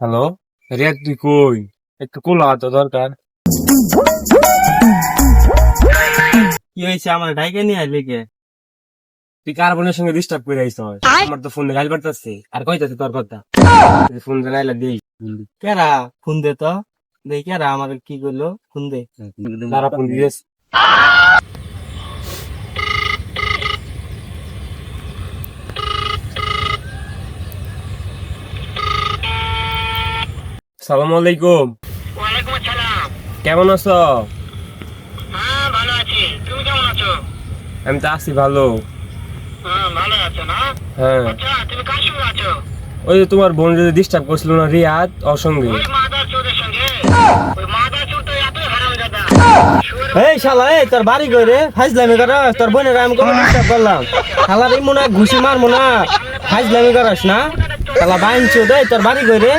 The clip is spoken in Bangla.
হ্যালো? রিয়াদ তুই কই? একটু কোলা তো দরকার। কি হয়েছে? আমার ডাইকে নিয়ে আইলে কে? তুই কার্বনের সঙ্গে ডিস্টার্ব করে আইস আমার তো ফোন গাল বাড়তাছে আর কইতাছে তোর কথা? ফোন জানাইলা দেই কেরা? ফোন দে তো। দেখ কেরা? আমার কি করল? ফোন দে। তারা ফোন দিয়েছ। সালাম আলাইকুম। ওয়ালাইকুম আসসালাম। কেমন আছো? হ্যাঁ ভালো আছি। তুমি কেমন আছো? আমি তো আছি ভালো। হ্যাঁ ভালো আছো না? হ্যাঁ। আচ্ছা তুমি কার সঙ্গে আছো? ওই যে তোমার বোন যদি ডিস্টার্ব করছিল না রিয়াদ ওর সঙ্গে। ওই মাদার চোরের সঙ্গে। ওই মাদার চোর তো এতই হারাম এই শালা এই তোর বাড়ি কই রে? ফাইজলামি কর তোর বোনের আমি কবে ডিস্টার্ব করলাম। শালা রে মনে হয় ঘুষি মারবো না। ফাইজলামি করাস না? শালা বাইন চোদ এই তোর বাড়ি কই রে?